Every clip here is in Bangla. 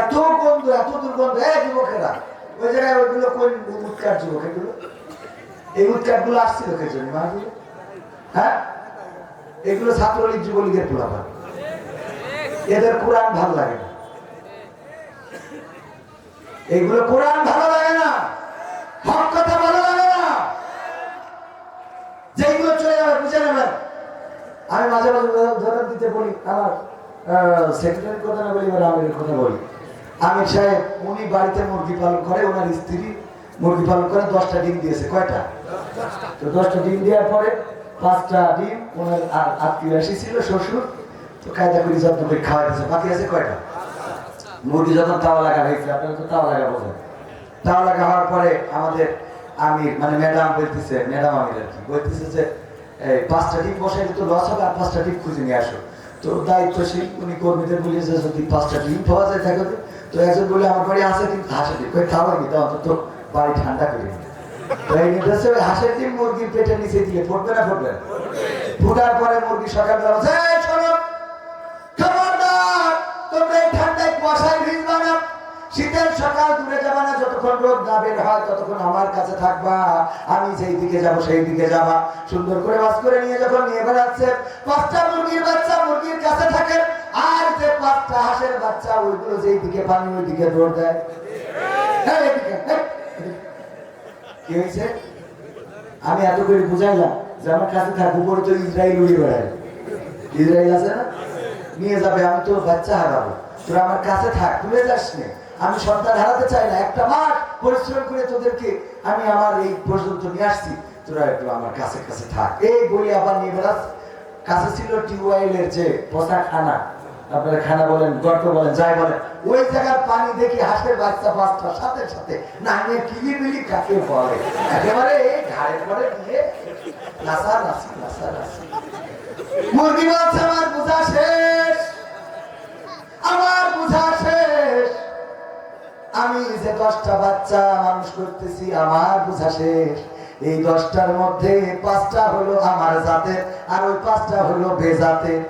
এত গন্ধ এত দুর্গন্ধ হ্যাঁ যুবকেরা। ওই জায়গায় ওইগুলো কোন উৎকার যুবক এগুলো? এই উৎকারগুলো আসছিল কে জন্য? হ্যাঁ? এগুলো ছাত্রলীগ যুবলীগের পোলাপান। এদের কোরআন ভালো লাগে না। এগুলো কোরআন ভালো লাগে না। হক কথা ভালো লাগে না। যেগুলো চলে যাবে, বুঝে নেবেন। আমি মাঝে মাঝে উদাহরণ দিতে বলি, আমার সেক্রেটারির কথা না বলি, এবার আমিরের কথা বলি। আমির সাহেব, উনি বাড়িতে মুরগি পালন করে, ওনার স্ত্রী মুরগি পালন করে, দশটা ডিম দিয়েছে। কয়টা? তো দশটা ডিম দেওয়ার পরে পাঁচটা ডিম ওনার আত্মীয় এসেছিল, শ্বশুর। তো কায়দা করে যত্ন করে খাওয়া দিয়েছে। বাকি আছে কয়টা? মুরগি যখন তাওয়া লাগা হয়েছে আপনারা তো তাওয়া লাগা বোঝেন তাওয়া লাগা হওয়ার পরে আমাদের আমির মানে ম্যাডাম বলতেছে, ম্যাডাম আমির আর কি, বলতেছে যে, এই পাঁচটা ডিম বসাই তো লস হবে, আর পাঁচটা ডিম খুঁজে নিয়ে আসো। তো দায়িত্বশীল, উনি কর্মীদের বলেছে যদি পাঁচটা ডিম পাওয়া যায় থাকে তো। একজন বলে আমার বাড়ি আছে কিন্তু হাসে ডিম। কই খাওয়া কি অন্তত বাড়ি ঠান্ডা করে মুরগির পেটের নিচে না? ফুটার পরে মুরগি সকালবেলা বলছে, "এই শোনো, খবরদার তোমরা এই ঠান্ডায় কুয়াশায় ভিজবা না। শীতের সকাল দূরে যাবা না যতক্ষণ রোদ না বের হয় ততক্ষণ আমার কাছে থাকবা। আমি যেই দিকে যাব সেই দিকে যাবা। সুন্দর করে বাস করে নিয়ে যখন নিয়ে বেড়াচ্ছে পাঁচটা মুরগির বাচ্চা মুরগির কাছে থাকে। আর যে পাঁচটা হাঁসের বাচ্চা ওইগুলো যেই দিকে পানি ওই দিকে দৌড় দেয়। এই, এদিকে। কি হয়েছে? আমি এত করে বুঝাইলাম যে আমার কাছে থাক উপরে তো ইসরায়েল উড়ে বেড়ায়। ইসরায়েল আছে না? নিয়ে যাবে আমি তোর বাচ্চা হারাবো। তোরা আমার কাছে থাক তুলে যাস নে। আমি সন্তান হারাতে চাই না। একটা মাস পরিশ্রম করে তোদেরকে আমি আমার এই পর্যন্ত নিয়ে আসছি। তোরা একটু আমার কাছে কাছে থাক। এই বলি আবার নিয়ে বেড়াস। কাছে ছিল টিউবওয়েলের যে পচা খানা আপনারা খানা বলেন, গর্ত বলেন, যাই বলেন, ওই জায়গার পানি দেখি হাঁসের বাচ্চা বাচ্চা সাথে সাথে না নিয়ে কিলিবিলি কাকে বলে একেবারে এই ঘাড়ে পরে দিয়ে নাসা, নাসি নাসা, নাসি। মুরগি বলছে, আমার বোঝা শেষ, আমার বোঝা শেষ। আমি যে দশটা বাচ্চা মানুষ করতেছি, আমার বোঝা শেষ। এই দশটার মধ্যে পাঁচটা হলো আমার জাতের, আর ওই পাঁচটা হলো বেজাতের।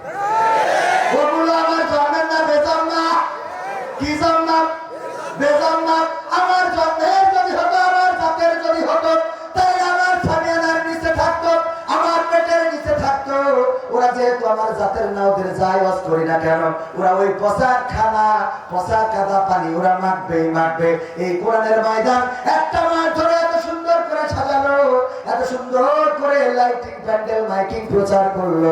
আমার জাতের না ওদের যাই ওয়াজ করি না কেন? ওরা ওই পচা খানা পচা কাদা পানি, ওরা মাখবেই মাখবে। এই কোরআনের ময়দান একটা মাস ধরে এত সুন্দর করে সাজালো, এত সুন্দর করে লাইটিং প্যান্ডেল, মাইকিং প্রচার করল।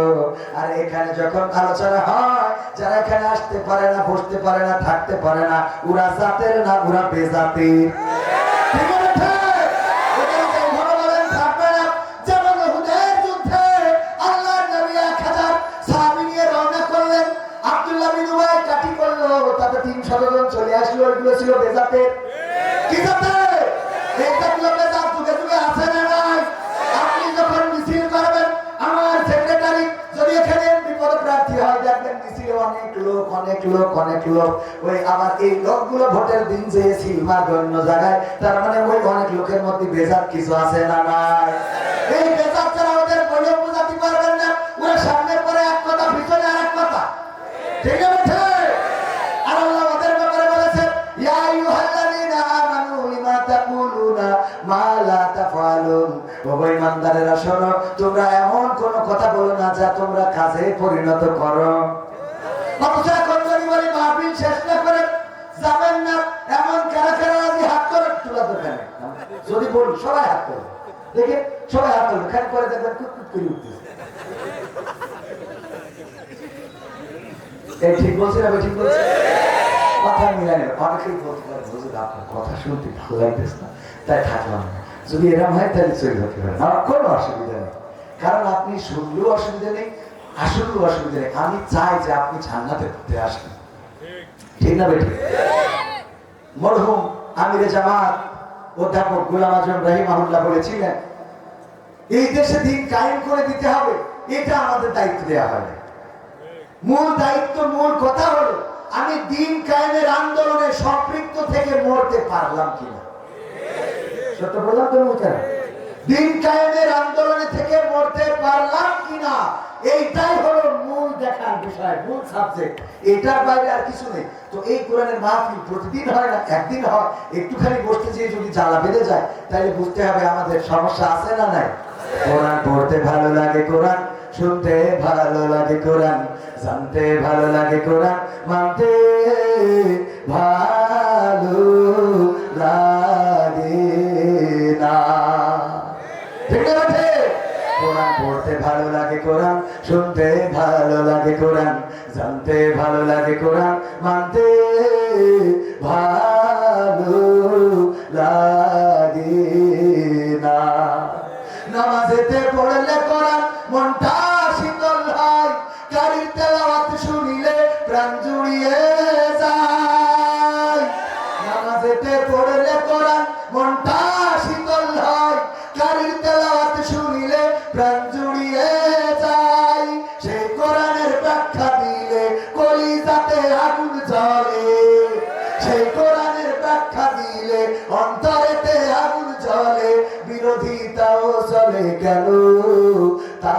আর এখানে যখন আলোচনা হয়, যারা এখানে আসতে পারে না, বসতে পারে না, থাকতে পারে না, ওরা জাতের না, ওরা বেজাতির। চলে আসলো ছিল কি জাতে? বেজাত আছে না নাই? আপনি যখন মিছিল করবেন, আমার সেক্রেটারি যদি এখানে বিপদ প্রার্থী হয়, দেখবেন মিছিলে অনেক লোক অনেক লোক অনেক লোক। ওই আবার এই লোকগুলো ভোটের দিন যে সিলমার জায়গায় তার মানে ওই অনেক লোকের মধ্যে বেজাত কিছু আছে না নাই? না, যা তোমরা কাজে পরিণত করো। মাহফিল শেষ না করে যাবেন না, এমন কারা কারা হাত করে তোলা যদি সবাই হাত করে। দেখে, সবাই হাত খালি করে দেখবেন করে উঠতেছে। এই ঠিক বলছি না ঠিক বলছি? কথা অনেকেই বলতে পারে আপনার কথা শুনতে ভালো লাগতেছে না, তাই থাকলাম না। যদি এরকম হয়, তাহলে চলে যেতে পারেন আমার কোনো অসুবিধা কারণ আপনি শুনলেও অসুবিধা নেই আসলেও অসুবিধা নেই। আমি চাই যে আপনি জান্নাতে ঘুরতে আসবেন ঠিক না বেটি মরহুম আমিরে জামাত অধ্যাপক গোলাম আজম রাহিমাহুল্লাহ বলেছিলেন, এই দেশে দিন কায়েম করে দিতে হবে, এটা আমাদের দায়িত্ব দেওয়া না। মূল দায়িত্ব, মূল কথা হলো, আমি দিন কায়েমের আন্দোলনে সম্পৃক্ত থেকে মরতে পারলাম কিনা? সত্য বললাম তো মুখে দিন কায়েমের আন্দোলনে থেকে মরতে পারলাম কিনা, এইটাই হলো মূল দেখার বিষয়, মূল সাবজেক্ট এটার বাইরে আর কিছু নেই। তো এই কোরআনের মাহফিল প্রতিদিন হয় না, একদিন হয়। একটুখানি বসতে যেয়ে যদি জ্বালা বেঁধে যায়, তাহলে বুঝতে হবে আমাদের সমস্যা আছে না নাই। কোরআন পড়তে ভালো লাগে কোরআন, শুনতে ভালো লাগে কোরআন, জানতে ভালো লাগে কোরআন, মানতে ভালো লাগে না ঠিক না বেঠে? কোরআন পড়তে ভালো লাগে কোরআন, শুনতে ভালো লাগে কোরআন, জানতে ভালো লাগে কোরআন, মানতে ভালো লাগে না। নামাজেতে পড়লে কোরআন মনটা শীতল হয় কারির তেলাওয়াত শুনিলে প্রাণ জুড়িয়ে জ্বলে সেই কোরআনের ব্যাখ্যা দিলে অন্তরেতে আগুন জ্বলে, বিরোধিতাও চলে গেল তা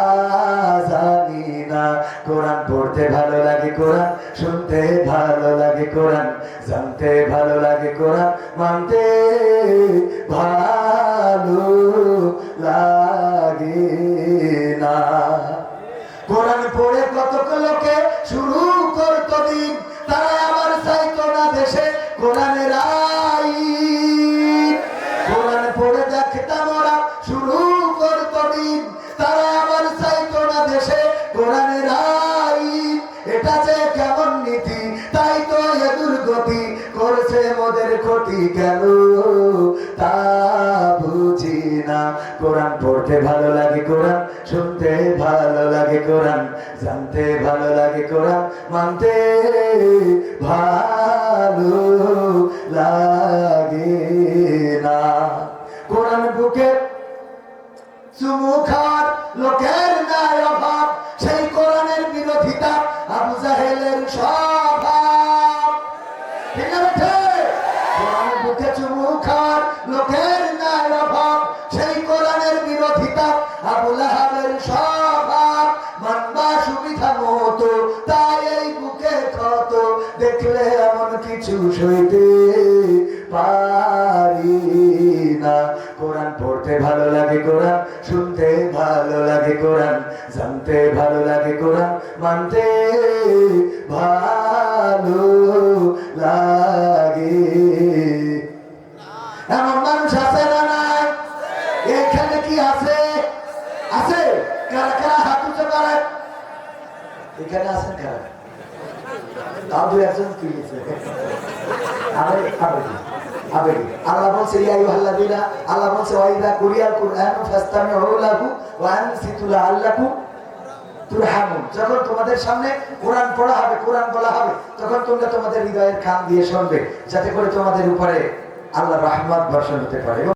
জানি না। কোরআন পড়তে ভালো লাগে কোরআন, শুনতে ভালো লাগে কোরআন, জানতে ভালো লাগে কোরআন, মানতে ভালো লাগে না। কোরআন পড়ে করছে মোদের ক্ষতি কেন? তা বুঝি না। কোরআন পড়তে ভালো লাগে কোরআন, শুনতে ভালো লাগে কোরআন, জানতে ভালো লাগে কোরআন, মানতে ভালো লাগে পারি না কোরআন পড়তে ভালো লাগে কোরআন, শুনতে ভালো লাগে কোরআন, জানতে ভালো লাগে কোরআন, মানতে ভালো লাগে। এমন মানুষ আছে না নাই? এখানে কি আছে? আছে? কারা কারা হাত উঁচু করে এখানে আছেন কারা? তাও দু একজন কি গেছে আবেগে আবেগে আল্লাহ বলছে, ইয়া আল্লাহ বলছে ওয়াইদা কুরিয়াল কুরআন ফাসতামিউ লাহু ওয়া আনসিতু লাআল্লাকুম তুরহামুন। যখন তোমাদের সামনে কোরআন পড়া হবে, কোরআন বলা হবে, তখন তোমরা তোমাদের হৃদয়ের দিয়ে শুনবে, যাতে করে তোমাদের উপরে আল্লাহ রহমত বর্ষণ হতে পারে।